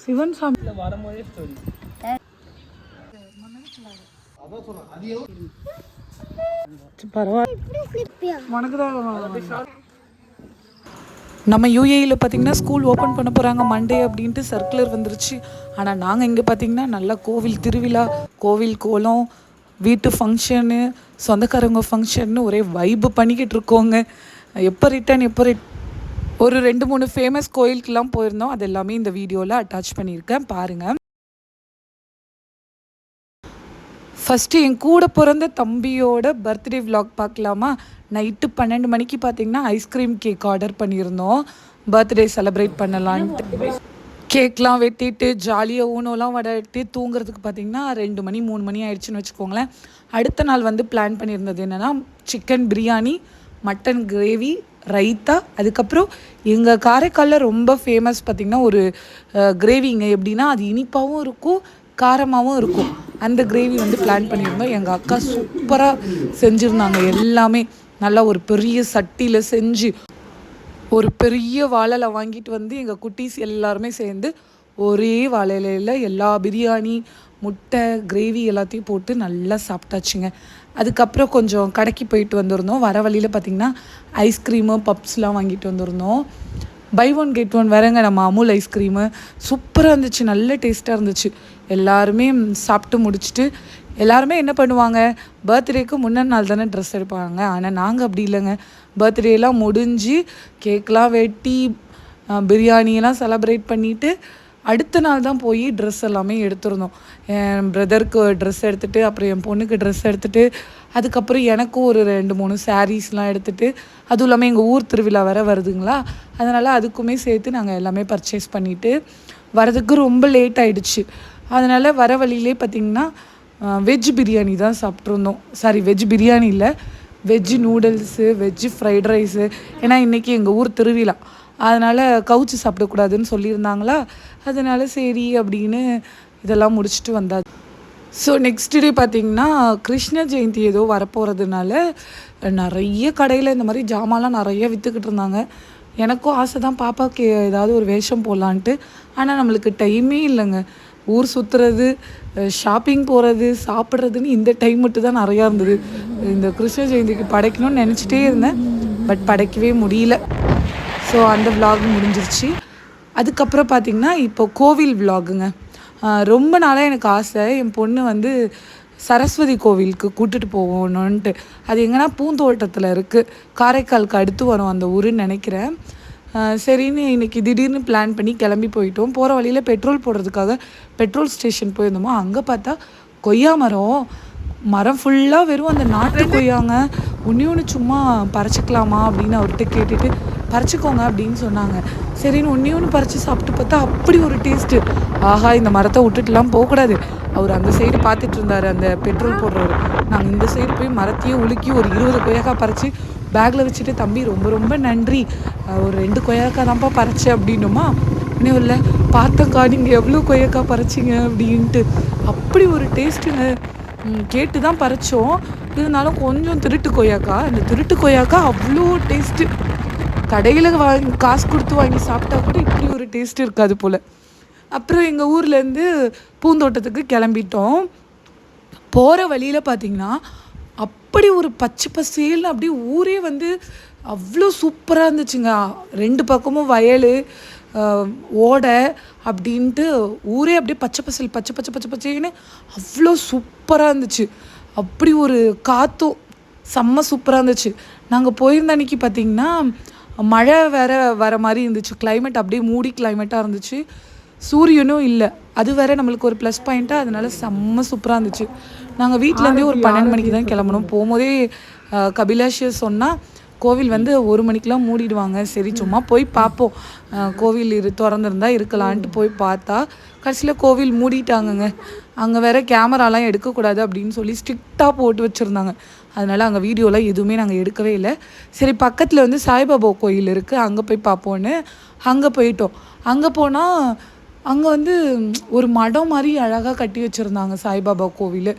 சிவன் சாமி இல்ல வரும்போதே ஸ்டோரி நம்ம யூஏயில் பார்த்தீங்கன்னா ஸ்கூல் ஓப்பன் பண்ண போகிறாங்க மண்டே அப்படின்ட்டு சர்க்குலர் வந்துருச்சு. ஆனால் நாங்கள் இங்கே பார்த்தீங்கன்னா நல்லா கோவில் திருவிழா கோவில் கோலம் வீட்டு ஃபங்க்ஷனு சொந்தக்காரங்க ஃபங்க்ஷன்னு ஒரே வைப்பு பண்ணிக்கிட்டு இருக்கோங்க. எப்போ ரிட்டர்ன் எப்போ ரிட் ஒரு ரெண்டு மூணு ஃபேமஸ் கோயிலுக்கெல்லாம் போயிருந்தோம். அது எல்லாமே இந்த வீடியோவில் அட்டாச் பண்ணியிருக்கேன். பாருங்கள் ஃபஸ்ட்டு என் கூட பிறந்த தம்பியோட பர்த்டே விலாக் பார்க்கலாமா? நைட்டு பன்னெண்டு மணிக்கு பார்த்தீங்கன்னா ஐஸ்கிரீம் கேக் ஆர்டர் பண்ணியிருந்தோம். பர்த்டே செலிப்ரேட் பண்ணலான்ட்டு. கேக்லாம் வெட்டிட்டு ஜாலியாக ஊனோலாம் விளையாட்டு தூங்குறதுக்கு பார்த்தீங்கன்னா ரெண்டு மணி மூணு மணி ஆயிடுச்சுன்னு வச்சுக்கோங்களேன். அடுத்த நாள் வந்து பிளான் பண்ணியிருந்தது என்னென்னா chicken biryani mutton gravy raita அதுக்கப்புறம் எங்கள் காரைக்காலில் ரொம்ப ஃபேமஸ் பார்த்திங்கன்னா ஒரு கிரேவிங்க எப்படின்னா அது இனிப்பாகவும் இருக்கும் காரமாகவும் இருக்கும். அந்த கிரேவி வந்து பிளான் பண்ணியிருந்தோம். எங்கள் அக்கா சூப்பராக செஞ்சுருந்தாங்க. எல்லாமே நல்லா ஒரு பெரிய சட்டியில் செஞ்சு ஒரு பெரிய வாழலை வாங்கிட்டு வந்து எங்கள் குட்டீஸ் எல்லாருமே சேர்ந்து ஒரே வாழையில எல்லா பிரியாணி முட்டை கிரேவி எல்லாத்தையும் போட்டு நல்லா சாப்பிட்டாச்சுங்க. அதுக்கப்புறம் கொஞ்சம் கடைக்கு போயிட்டு வந்திருந்தோம். வர வழியில் பார்த்திங்கன்னா ஐஸ்கிரீமு பப்ஸ்லாம் வாங்கிட்டு வந்திருந்தோம். பை ஒன் கெட் ஒன் வேறங்க நம்ம அமுல் ஐஸ்கிரீமு சூப்பராக இருந்துச்சு நல்ல டேஸ்ட்டாக இருந்துச்சு. எல்லாருமே சாப்பிட்டு முடிச்சுட்டு எல்லாருமே என்ன பண்ணுவாங்க பர்த்டேக்கு முந்தின நாள் தானே ட்ரெஸ் எடுப்பாங்க. ஆனால் நாங்கள் அப்படி இல்லைங்க. பர்த்டேலாம் முடிஞ்சு கேக்லாம் வெட்டி பிரியாணியெல்லாம் செலப்ரேட் பண்ணிவிட்டு அடுத்த நாள் தான் போய் ட்ரெஸ் எல்லாமே எடுத்திருந்தோம். என் பிரதருக்கு ட்ரெஸ் எடுத்துகிட்டு அப்புறம் என் பொண்ணுக்கு ட்ரெஸ் எடுத்துகிட்டு அதுக்கப்புறம் எனக்கும் ஒரு ரெண்டு மூணு சாரீஸ்லாம் எடுத்துகிட்டு அதுவும் இல்லாமல் எங்கள் ஊர் திருவிழா வர வருதுங்களா? அதனால் அதுக்குமே சேர்த்து நாங்கள் எல்லாமே பர்ச்சேஸ் பண்ணிவிட்டு வரதுக்கு ரொம்ப லேட் ஆகிடுச்சு அதனால் வர வழியிலே பார்த்திங்கன்னா வெஜ் பிரியாணி தான் சாப்பிட்ருந்தோம் சாரி வெஜ் பிரியாணி இல்லை veg noodles veg fried rice ஏன்னா இன்றைக்கி எங்கள் ஊர் திருவிழா. அதனால் கவுச்சு சாப்பிடக்கூடாதுன்னு சொல்லியிருந்தாங்களா? அதனால் சரி அப்படின்னு இதெல்லாம் முடிச்சுட்டு வந்தாச்சு ஸோ நெக்ஸ்ட் டே பார்த்தீங்கன்னா கிருஷ்ண ஜெயந்தி ஏதோ வரப்போகிறதுனால நிறைய கடையில் இந்த மாதிரி ஜாமான்லாம் நிறைய விற்றுக்கிட்டு இருந்தாங்க. எனக்கும் ஆசை தான் பாப்பாவுக்கு ஏதாவது ஒரு வேஷம் போடலான்ட்டு. ஆனால் நம்மளுக்கு டைமே இல்லைங்க. ஊர் சுற்றுறது ஷாப்பிங் போகிறது சாப்பிட்றதுன்னு இந்த டைம் மட்டும் தான் நிறையா இருந்தது. இந்த கிருஷ்ண ஜெயந்திக்கு படைக்கணும்னு நினச்சிட்டே இருந்தேன். பட் படைக்கவே முடியல. ஸோ அந்த vlog முடிஞ்சிருச்சு. அதுக்கப்புறம் பார்த்திங்கன்னா இப்போ கோவில் ஆஹ் ரொம்ப நாளாக எனக்கு ஆசை. என் பொண்ணு வந்து சரஸ்வதி கோவிலுக்கு கூட்டிட்டு போகணுன்ட்டு அது எங்கன்னா பூந்தோட்டத்தில் இருக்குது காரைக்காலுக்கு அடுத்து வரும் அந்த ஊருன்னு நினைக்கிறேன். சரின்னு இன்னைக்கு திடீர்னு பிளான் பண்ணி கிளம்பி போயிட்டோம். போகிற வழியில் பெட்ரோல் போடுறதுக்காக பெட்ரோல் ஸ்டேஷன் போயிருந்தோமா அங்கே பார்த்தா கொய்யா மரம். மரம் ஃபுல்லாக வெறும் அந்த நாட்டு கொய்யாங்க. ஒன்றே ஒன்று சும்மா பறிச்சுக்கலாமா அப்படின்னு அவர்கிட்ட கேட்டுட்டு பறிச்சுக்கோங்க அப்படின்னு சொன்னாங்க. சரின்னு ஒன்றே ஒன்று பறித்து சாப்பிட்டு பார்த்தா அப்படி ஒரு டேஸ்ட்டு ஆஹா இந்த மரத்தை விட்டுட்டுலாம் போகக்கூடாது. அவர் அந்த சைடு பார்த்துட்டு இருந்தார் அந்த பெட்ரோல் போடுறவர். நாங்கள் இந்த சைடு போய் மரத்தையே உலுக்கி ஒரு இருபது கொய்யாக்காய் பறித்து பேக்கில் வச்சுட்டு தம்பி ரொம்ப ரொம்ப நன்றி. ஒரு ரெண்டு கொய்யாக்காய் தான்ப்பா பறிச்சேன் அப்படின்னுமா? இன்னும் இல்லை. பார்த்தக்கா நீங்கள் எவ்வளோ கொய்யாக்காய் பறிச்சிங்க? அப்படின்ட்டு. அப்படி ஒரு டேஸ்ட்டுங்க கேட்டு தான் பறித்தோம் இருந்தாலும் கொஞ்சம் திருட்டு கொய்யாக்கா. அந்த திருட்டு கொய்யாக்கா அவ்வளோ டேஸ்ட்டு கடையில் வாங்கி காசு கொடுத்து வாங்கி சாப்பிட்டா கூட இப்படி ஒரு டேஸ்ட் இருக்காது போல். அப்புறம் எங்கள் ஊர்லேருந்து பூந்தோட்டத்துக்கு கிளம்பிட்டோம். போகிற வழியில் பார்த்தீங்கன்னா அப்படி ஒரு பச்சை பசேல்னு அப்படியே ஊரே வந்து அவ்வளோ சூப்பராக இருந்துச்சுங்க. ரெண்டு பக்கமும் வயல் ஓடை அப்படின்ட்டு ஊரே அப்படியே பச்சை பசேல் பச்சை பச்சை பச்சை பச்சைன்னு அவ்வளோ சூப்பராக இருந்துச்சு. அப்படி ஒரு காற்றும் செம்ம சூப்பராக இருந்துச்சு. நாங்கள் போயிருந்த அன்னைக்கு பார்த்திங்கன்னா மழை வேற வர மாதிரி இருந்துச்சு. Climate அப்படியே மூடி கிளைமேட்டாக இருந்துச்சு. சூரியனும் இல்லை. அது வேற நம்மளுக்கு ஒரு ப்ளஸ் பாயிண்ட்டாக அதனால செம்ம சூப்பராக இருந்துச்சு. நாங்கள் வீட்டிலேருந்தே ஒரு பன்னெண்டு மணிக்கு தான் கிளம்பணும். போகும்போதே கபிலாஷ் சொன்னால் கோவில் வந்து ஒரு மணிக்கெலாம் மூடிடுவாங்க. சரி சும்மா போய் பார்ப்போம். கோவில் இரு திறந்துருந்தா இருக்கலான்ட்டு போய் பார்த்தா கடைசியில் கோவில் மூடிட்டாங்கங்க. அங்கே வேற கேமராலாம் எடுக்கக்கூடாது அப்படின்னு சொல்லி ஸ்ட்ரிக்டாக போட்டு வச்சுருந்தாங்க. அதனால அங்கே வீடியோலாம் எதுவுமே நாங்கள் எடுக்கவே இல்லை. சரி பக்கத்தில் வந்து சாய்பாபா கோயில் இருக்குது அங்கே போய் பார்ப்போன்னு அங்கே போயிட்டோம். அங்கே போனால் அங்கே வந்து ஒரு மடம் மாதிரி அழகாக கட்டி வச்சுருந்தாங்க சாய்பாபா கோவில்.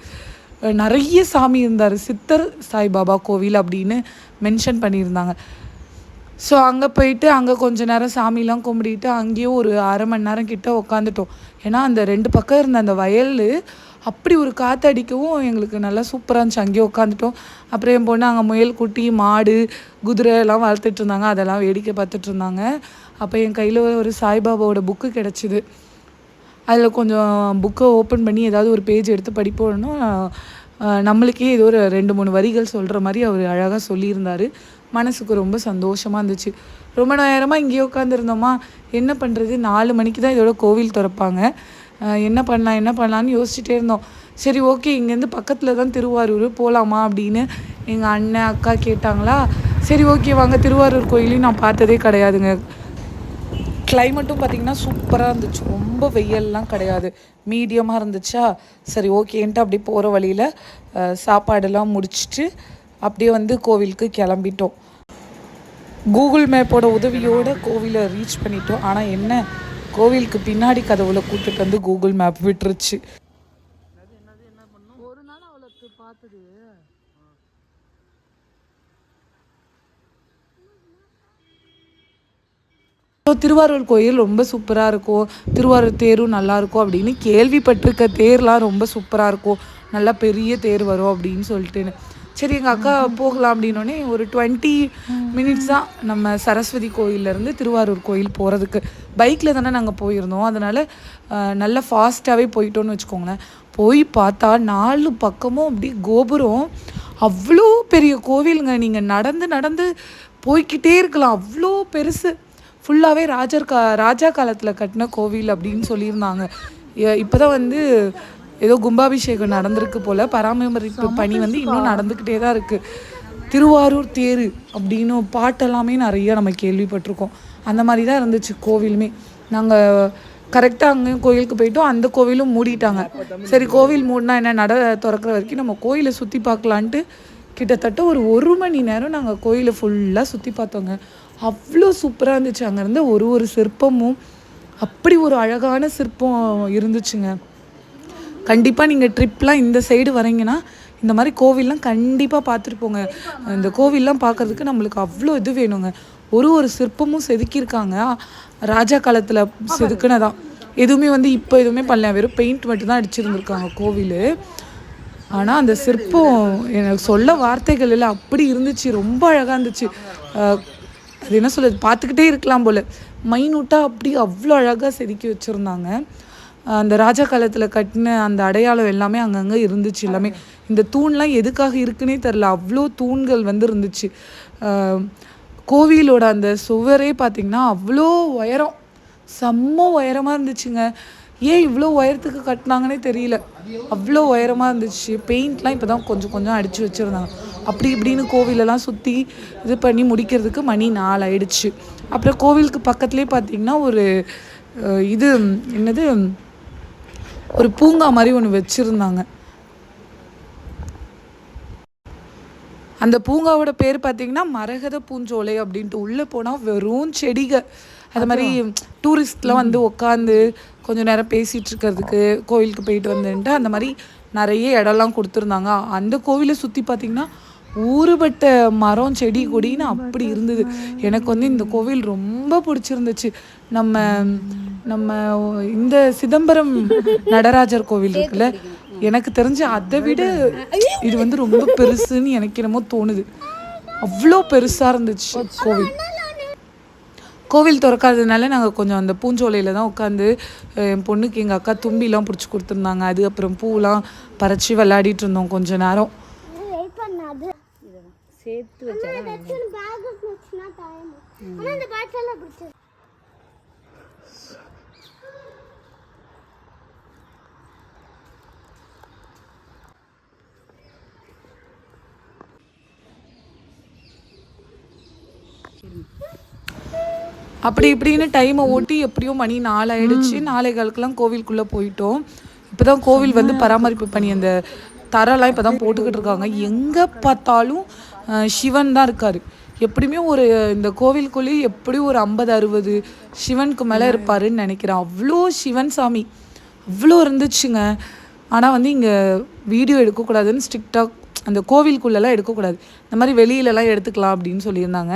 நிறைய சாமி இருந்தார். சித்தர் சாய்பாபா கோவில் அப்படின்னு மென்ஷன் பண்ணியிருந்தாங்க. ஸோ அங்கே போயிட்டு அங்கே கொஞ்ச நேரம் சாமிலாம் கும்பிடிட்டு அங்கேயும் ஒரு அரை மணி நேரம் கிட்ட உட்காந்துட்டோம் ஏன்னா அந்த ரெண்டு பக்கம் இருந்த அந்த வயல் அப்படி ஒரு காற்று அடிக்கவும் எங்களுக்கு நல்லா சூப்பராக இருந்துச்சு. அங்கேயே உட்காந்துட்டோம் அப்புறம் என் பொண்ணு அங்கே முயல் குட்டி மாடு குதிரை எல்லாம் வளர்த்துட்டு இருந்தாங்க. அதெல்லாம் வேடிக்கை பார்த்துட்டு இருந்தாங்க. அப்போ என் கையில் ஒரு சாய்பாபாவோட புக்கு கிடச்சிது. அதில் கொஞ்சம் புக்கை ஓப்பன் பண்ணி ஏதாவது ஒரு பேஜ் எடுத்து படிப்போம்னா நம்மளுக்கே ஏதோ ஒரு ரெண்டு மூணு வரிகள் சொல்கிற மாதிரி அவர் அழகாக சொல்லியிருந்தார். மனசுக்கு ரொம்ப சந்தோஷமாக இருந்துச்சு. ரொம்ப நேரமாக இங்கேயே உட்காந்துருந்தோமா என்ன பண்ணுறது நாலு மணிக்கு தான் இதோட கோவில் திறப்பாங்க. என்ன பண்ணலாம் என்ன பண்ணலான்னு யோசிச்சுட்டே இருந்தோம். சரி ஓகே இங்கேருந்து பக்கத்தில் தான் திருவாரூர் போகலாமா அப்படின்னு எங்கள் அண்ணன் அக்கா கேட்டாங்களா? சரி ஓகே வாங்க. திருவாரூர் கோயிலையும் நான் பார்த்ததே கிடையாதுங்க. கிளைமேட்டும் பார்த்திங்கன்னா சூப்பராக இருந்துச்சு. ரொம்ப வெயில்லாம் கிடையாது. மீடியமாக இருந்துச்சா? சரி ஓகேன்ட்டு அப்படி போகிற வழியில் சாப்பாடெல்லாம் முடிச்சிட்டு அப்படியே வந்து கோவிலுக்கு கிளம்பிட்டோம். கூகுள் மேப்போட உதவியோடு கோவிலை ரீச் பண்ணிட்டோம். ஆனால் என்ன? கோவிலுக்கு பின்னாடி கதவுல கூட்டிட்டு வந்து கூகுள் மேப் விட்டுருச்சு. ஒரு நாள் அவளுக்கு பார்த்தது. ஸோ திருவாரூர் கோயில் ரொம்ப சூப்பராக இருக்கும். திருவாரூர் தேரும் நல்லாயிருக்கும் அப்படின்னு கேள்விப்பட்டிருக்க தேர்லாம் ரொம்ப சூப்பராக இருக்கும். நல்லா பெரிய தேர் வரும் அப்படின்னு சொல்லிட்டு சரி எங்கள் அக்கா போகலாம் அப்படின்னோடனே ஒரு டுவெண்ட்டி மினிட்ஸ் தான் நம்ம சரஸ்வதி கோயிலேருந்து திருவாரூர் கோயில் போகிறதுக்கு பைக்கில் தானே நாங்கள் போயிருந்தோம். அதனால் நல்லா ஃபாஸ்ட்டாகவே போயிட்டோன்னு வச்சுக்கோங்களேன். போய் பார்த்தா நாலு பக்கமும் அப்படி கோபுரம். அவ்வளோ பெரிய கோவிலுங்க. நீங்கள் நடந்து நடந்து போய்க்கிட்டே இருக்கலாம். அவ்வளோ பெருசு. ஃபுல்லாகவே ராஜர் கா ராஜா காலத்தில் கட்டின கோவில் அப்படின்னு சொல்லியிருந்தாங்க. இப்போ தான் வந்து ஏதோ கும்பாபிஷேகம் நடந்திருக்கு போல் பராமரிப்பு பணி வந்து இன்னும் நடந்துக்கிட்டே தான் இருக்குது திருவாரூர் தேர் அப்படின்னு பாட்டெல்லாமே நிறைய நம்ம கேள்விப்பட்டிருக்கோம். அந்த மாதிரி தான் இருந்துச்சு கோவிலுமே. நாங்கள் கரெக்டாக அங்கேயும் கோயிலுக்கு போயிட்டோம் அந்த கோவிலும் மூடிட்டாங்க. சரி கோவில் மூடினா என்ன நட திறக்கிற வரைக்கும் நம்ம கோயிலை சுற்றி பார்க்கலான்ட்டு கிட்டத்தட்ட ஒரு ஒரு மணி நேரம் நாங்கள் கோயிலை ஃபுல்லாக சுற்றி பார்த்தோங்க. அவ்வளோ சூப்பராக இருந்துச்சு. அங்கே இருந்த ஒரு ஒரு சிற்பமும் அப்படி ஒரு அழகான சிற்பம் இருந்துச்சுங்க. கண்டிப்பாக நீங்கள் ட்ரிப்லாம் இந்த சைடு வரீங்கன்னா இந்த மாதிரி கோவில்லாம் கண்டிப்பாக பார்த்துட்டு போங்க. இந்த கோவில்லாம் பார்க்கறதுக்கு நம்மளுக்கு அவ்வளோ இது வேணுங்க. ஒரு ஒரு சிற்பமும் செதுக்கியிருக்காங்க. ராஜா காலத்தில் செதுக்குனதான் எதுவுமே வந்து இப்போ எதுவுமே பண்ணல. வெறும் பெயிண்ட் மட்டும் தான் அடிச்சிருந்துருக்காங்க கோவில். ஆனால் அந்த சிற்பம் எனக்கு சொல்ல வார்த்தைகள் இல்லை. அப்படி இருந்துச்சு. ரொம்ப அழகாக இருந்துச்சு. அது என்ன சொல்கிறது பார்த்துக்கிட்டே இருக்கலாம் போல். மைனூட்டாக அப்படி அவ்வளோ அழகாக செதுக்கி வச்சுருந்தாங்க. அந்த ராஜா காலத்தில் கட்டின அந்த அடையாளம் எல்லாமே அங்கங்கே இருந்துச்சு எல்லாமே. இந்த தூண்லாம் எதுக்காக இருக்குன்னே தெரில அவ்வளோ தூண்கள் வந்து இருந்துச்சு. கோவிலோட அந்த சுவரே பார்த்திங்கன்னா அவ்வளோ உயரம். செம்ம உயரமாக இருந்துச்சுங்க. ஏன் இவ்வளோ உயரத்துக்கு கட்டினாங்கன்னே தெரியல. அவ்வளோ உயரமாக இருந்துச்சு. பெயிண்ட்லாம் இப்போ தான் கொஞ்சம் கொஞ்சம் அடித்து வச்சுருந்தாங்க. அப்படி இப்படின்னு கோவிலெல்லாம் சுற்றி இது பண்ணி முடிக்கிறதுக்கு மணி நாலு ஆயிடுச்சு அப்புறம் கோவிலுக்கு பக்கத்துலேயே பார்த்தீங்கன்னா ஒரு இது என்னது ஒரு பூங்கா மாதிரி ஒன்று வச்சுருந்தாங்க. அந்த பூங்காவோட பேர் பார்த்தீங்கன்னா மரகத பூஞ்சோலை அப்படின்ட்டு. உள்ளே போனால் வெறும் செடிகள். அது மாதிரி டூரிஸ்ட்லாம் வந்து உட்காந்து கொஞ்சம் நேரம் பேசிகிட்டு இருக்கிறதுக்கு கோயிலுக்கு போயிட்டு வந்துன்ட்டு அந்த மாதிரி நிறைய இடம்லாம் கொடுத்துருந்தாங்க. அந்த கோவிலை சுற்றி பார்த்தீங்கன்னா ஊறுபட்ட மரம் செடி கொடின்னு அப்படி இருந்தது. எனக்கு வந்து இந்த கோவில் ரொம்ப பிடிச்சிருந்துச்சு. நம்ம நம்ம இந்த சிதம்பரம் நடராஜர் கோவில் இருக்குல்ல எனக்கு தெரிஞ்சு அதை விட இது வந்து ரொம்ப பெருசுன்னு எனக்கு என்னமோ தோணுது. அவ்வளோ பெருசாக இருந்துச்சு கோவில். கோவில் திறக்காததுனால நாங்கள் கொஞ்சம் அந்த பூஞ்சோலையில் தான் உட்காந்து என் பொண்ணுக்கு எங்கள் அக்கா தும்பிலாம் பிடிச்சி கொடுத்துருந்தாங்க. அது அப்புறம் பூலாம் பறிச்சு விளையாடிட்டு இருந்தோம் கொஞ்ச நேரம். சேர்த்து வச்சா பேக் வச்சுனா டைம் ஆனா இந்த பேட்ச் எல்லாம் பிடிச்சது அப்படி இப்படின்னு டைமை ஓட்டி எப்படியோ மணி நாலாயிடுச்சு. நாலே காலுக்கெல்லாம் கோவிலுக்குள்ளே போயிட்டோம். இப்போ தான் கோவில் வந்து பராமரிப்பு பண்ணி அந்த தரெல்லாம் இப்போ தான் போட்டுக்கிட்டு இருக்காங்க. எங்கே பார்த்தாலும் சிவன் தான் இருக்கார். எப்படியுமே ஒரு இந்த கோவிலுக்குள்ளேயே எப்படியும் ஒரு ஐம்பது அறுபது சிவனுக்கு மேலே இருப்பாருன்னு நினைக்கிறேன். அவ்வளோ சிவன் சாமி. அவ்வளோ இருந்துச்சுங்க. ஆனால் வந்து இங்கே வீடியோ எடுக்கக்கூடாதுன்னு ஸ்ட்ரிக்டாக அந்த கோவிலுக்குள்ளெல்லாம் எடுக்கக்கூடாது. இந்த மாதிரி வெளியிலலாம் எடுத்துக்கலாம் அப்படின்னு சொல்லியிருந்தாங்க.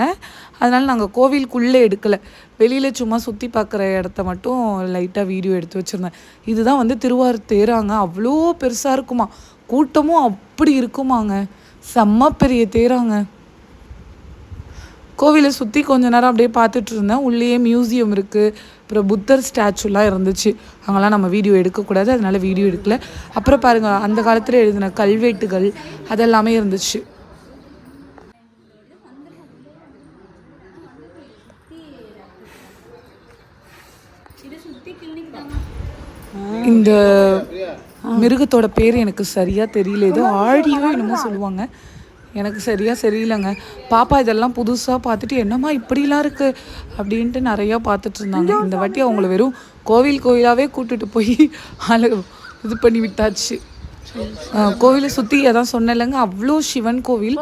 அதனால் நாங்கள் கோவிலுக்குள்ளே எடுக்கலை. வெளியில் சும்மா சுற்றி பார்க்குற இடத்த மட்டும் லைட்டாக வீடியோ எடுத்து வச்சுருந்தேன். இதுதான் வந்து திருவாரூர் தேராங்க. அவ்வளோ பெருசாக இருக்குமா? கூட்டமும் அப்படி இருக்குமாங்க. செம்ம பெரிய தேராங்க. கோவிலை சுற்றி கொஞ்ச நேரம் அப்படியே பார்த்துட்டு இருந்தேன். உள்ளேயே மியூசியம் இருக்குது அப்புறம் புத்தர் ஸ்டாச்சுலாம் இருந்துச்சு. அங்கெல்லாம் நம்ம வீடியோ எடுக்கக்கூடாது அதனால வீடியோ எடுக்கல. அப்புறம் பாருங்கள் அந்த காலத்தில் எழுதின கல்வெட்டுகள் அதெல்லாமே இருந்துச்சு. இந்த மிருகத்தோட பேர் எனக்கு சரியாக தெரியல. ஏதோ ஆழியோ என்னமோ சொல்லுவாங்க. எனக்கு சரியாக சரியில்லைங்க. பாப்பா இதெல்லாம் புதுசாக பார்த்துட்டு என்னம்மா இப்படிலாம் இருக்குது அப்படின்ட்டு நிறையா பார்த்துட்டு இருந்தாங்க. இந்த வாட்டி அவங்கள வெறும் கோவில் கோயிலாகவே கூட்டிட்டு போய் அழ இது பண்ணி விட்டாச்சு. கோவிலை சுற்றி அதான் சொன்னேன்லங்க அவ்வளோ சிவன் கோவில்.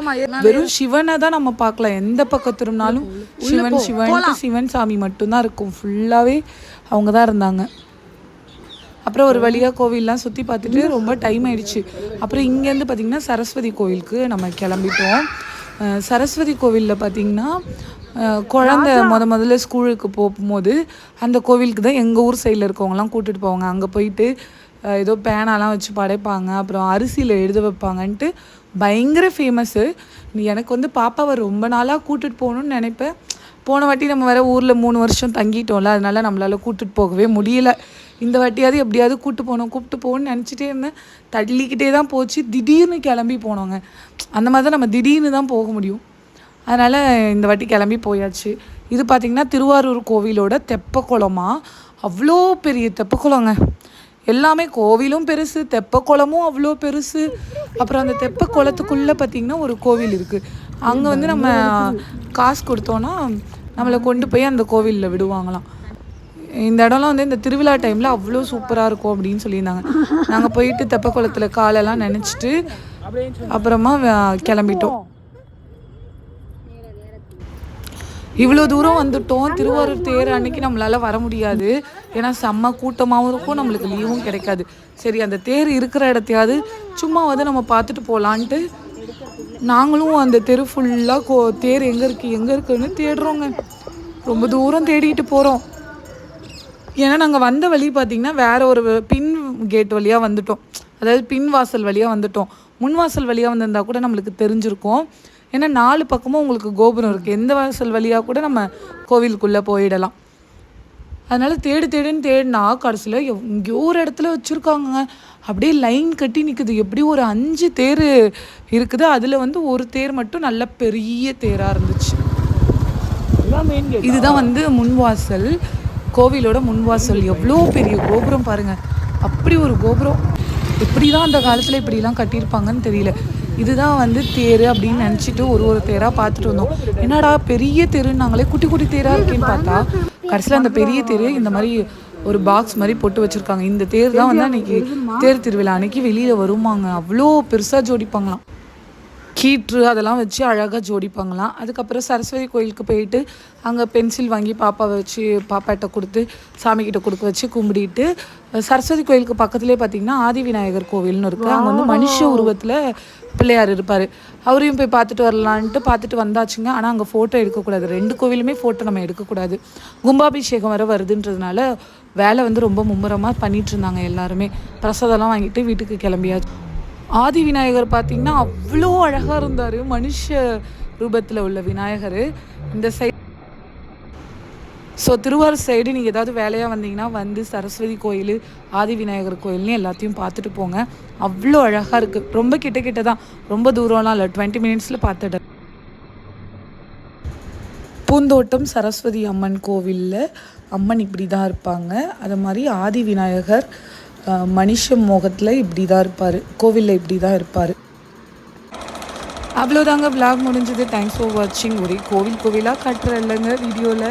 வெறும் சிவனை தான் நம்ம பார்க்கலாம். எந்த பக்கம் திரும்பினாலும் சிவன் சிவன் சிவன் சாமி மட்டும்தான் இருக்கும். ஃபுல்லாகவே அவங்க தான் இருந்தாங்க. அப்புறம் ஒரு வழியாக கோவில்லாம் சுற்றி பார்த்துட்டு ரொம்ப டைம் ஆயிடுச்சு. அப்புறம் இங்கேருந்து பார்த்திங்கன்னா சரஸ்வதி கோவிலுக்கு நம்ம கிளம்பிட்டோம். சரஸ்வதி கோவிலில் பார்த்திங்கன்னா குழந்தை முத முதல்ல ஸ்கூலுக்கு போகும்போது அந்த கோவிலுக்கு தான் எங்கள் ஊர் சைடில் இருக்கவங்கலாம் கூட்டிகிட்டு போவாங்க. அங்கே போயிட்டு ஏதோ பேனாலாம் வச்சு படைப்பாங்க. அப்புறம் அரிசியில் எழுத வைப்பாங்கன்ட்டு பயங்கர ஃபேமஸ்ஸு எனக்கு வந்து பாப்பாவை ரொம்ப நாளாக கூட்டிகிட்டு போகணுன்னு நினைப்பேன். போன வாட்டி நம்ம வேற ஊரில் மூணு வருஷம் தங்கிட்டோம்ல அதனால நம்மளால் கூட்டிட்டு போகவே முடியல. இந்த வாட்டியாவது எப்படியாவது கூப்பிட்டு போகணும் கூப்பிட்டு போகணும்னு நினச்சிட்டே இருந்தேன். தள்ளிக்கிட்டே தான் போச்சு. திடீர்னு கிளம்பி போனோங்க. அந்த மாதிரி தான் நம்ம திடீர்னு தான் போக முடியும். அதனால் இந்த வாட்டி கிளம்பி போயாச்சு. இது பார்த்திங்கன்னா திருவாரூர் கோவிலோட தெப்பக்குளமா? அவ்வளோ பெரிய தெப்பக்குளங்க. எல்லாமே கோவிலும் பெருசு தெப்பக்குளமும் அவ்வளோ பெருசு. அப்புறம் அந்த தெப்ப குளத்துக்குள்ளே பார்த்திங்கன்னா ஒரு கோவில் இருக்குது அங்கே வந்து நம்ம காசு கொடுத்தோன்னா நம்மளை கொண்டு போய் அந்த கோவிலில் விடுவாங்களாம். இந்த இடம்லாம் வந்து இந்த திருவிழா டைமில் அவ்வளோ சூப்பராக இருக்கும் அப்படின்னு சொல்லியிருந்தாங்க. நாங்கள் போயிட்டு தெப்ப குளத்தில் காலெல்லாம் நினச்சிட்டு அப்புறமா கிளம்பிட்டோம். இவ்வளோ தூரம் வந்துட்டோம். திருவாரூர் தேர் அன்னைக்கு நம்மளால வர முடியாது. ஏன்னா செம்ம கூட்டமாகவும் இருக்கும். நம்மளுக்கு லீவும் கிடைக்காது. சரி அந்த தேர் இருக்கிற இடத்தையாவது சும்மா வந்து நம்ம பார்த்துட்டு போகலான்ட்டு நாங்களும் அந்த தெரு ஃபுல்லாக கோ தேர் எங்கே இருக்குது எங்கே இருக்குன்னு தேடுறோங்க. ரொம்ப தூரம் தேடிட்டு போகிறோம் ஏன்னா நாங்கள் வந்த வழி பார்த்தீங்கன்னா வேற ஒரு பின் கேட் வழியாக வந்துட்டோம். அதாவது பின் வாசல் வழியாக வந்துட்டோம். முன் வாசல் வழியாக வந்திருந்தா கூட நம்மளுக்கு தெரிஞ்சிருக்கும். ஏன்னா நாலு பக்கமும் உங்களுக்கு கோபுரம் இருக்குது எந்த வாசல் வழியாக கூட நம்ம கோவிலுக்குள்ளே போயிடலாம். அதனால தேடு தேடுன்னு தேடினா கடைசியில் எங்கேயோ ஒரு இடத்துல வச்சுருக்காங்க அப்படியே லைன் கட்டி நிற்குது எப்படி ஒரு அஞ்சு தேர் இருக்குது. அதில் வந்து ஒரு தேர் மட்டும் நல்ல பெரிய தேராக இருந்துச்சு. இதுதான் வந்து முன்வாசல் கோவிலோட முன்வாசல். எவ்வளோ பெரிய கோபுரம் பாருங்க. அப்படி ஒரு கோபுரம். இப்படி தான் அந்த காலத்தில் இப்படிலாம் கட்டியிருப்பாங்கன்னு தெரியல. இதுதான் வந்து தேர் அப்படின்னு நினச்சிட்டு ஒரு ஒரு தேராக பார்த்துட்டு வந்தோம். என்னடா பெரிய தேருன்னாங்களே குட்டி குட்டி தேராக இருக்கேன்னு பார்த்தா கடைசியில் அந்த பெரிய தேர் இந்த மாதிரி ஒரு பாக்ஸ் மாதிரி போட்டு வச்சுருக்காங்க. இந்த தேர் தான் வந்து அன்னைக்கு தேர் திருவிழா அன்னைக்கு வெளியில் வருவாங்க அவ்வளோ பெருசாக ஜோடிப்பாங்களாம். கீற்று அதெல்லாம் வச்சு அழகாக ஜோடிப்பாங்களாம். அதுக்கப்புறம் சரஸ்வதி கோயிலுக்கு போயிட்டு அங்கே பென்சில் வாங்கி பாப்பாவை வச்சு பாப்பாட்ட கொடுத்து சாமிக்கிட்ட கொடுக்க வச்சு கும்பிடிட்டு சரஸ்வதி கோயிலுக்கு பக்கத்துலேயே பார்த்தீங்கன்னா ஆதி விநாயகர் கோவில்னு இருக்குது அங்கே வந்து மனுஷ உருவத்தில் பிள்ளையார் இருப்பார். அவரையும் போய் பார்த்துட்டு வரலான்ட்டு பார்த்துட்டு வந்தாச்சுங்க. ஆனால் அங்கே ஃபோட்டோ எடுக்கக்கூடாது. ரெண்டு கோவிலுமே ஃபோட்டோ நம்ம எடுக்கக்கூடாது. கும்பாபிஷேகம் வர வருதுன்றதுனால வேலை வந்து ரொம்ப மும்முரமாக பண்ணிட்டு இருந்தாங்க எல்லாருமே. பிரசாதம்லாம் வாங்கிட்டு வீட்டுக்கு கிளம்பியாச்சு. ஆதி விநாயகர் பார்த்தீங்கன்னா அவ்வளோ அழகாக இருந்தார். மனுஷ ரூபத்தில் உள்ள விநாயகர். இந்த சைடு ஸோ திருவாரூர் சைடு நீங்கள் ஏதாவது வேலையாக வந்தீங்கன்னா வந்து சரஸ்வதி கோயில் ஆதி விநாயகர் கோயில்னு எல்லாத்தையும் பார்த்துட்டு போங்க. அவ்வளோ அழகாக இருக்குது ரொம்ப கிட்ட கிட்ட தான். ரொம்ப தூரம்லாம் இல்லை. டுவெண்ட்டி மினிட்ஸில் பார்த்துட்டு பூந்தோட்டம் சரஸ்வதி அம்மன் கோவிலில் அம்மன் இப்படி தான் இருப்பாங்க. அது மாதிரி ஆதி விநாயகர் மனுஷ மோகத்தில் இப்படி தான் இருப்பார். கோவிலில் இப்படி தான் இருப்பார். அவ்வளோதாங்க விளாக் முடிஞ்சது. தேங்க்ஸ் ஃபார் வாட்சிங் ஒரே கோவில் கோவிலாக காட்டுறேன் இல்லைங்க வீடியோவில்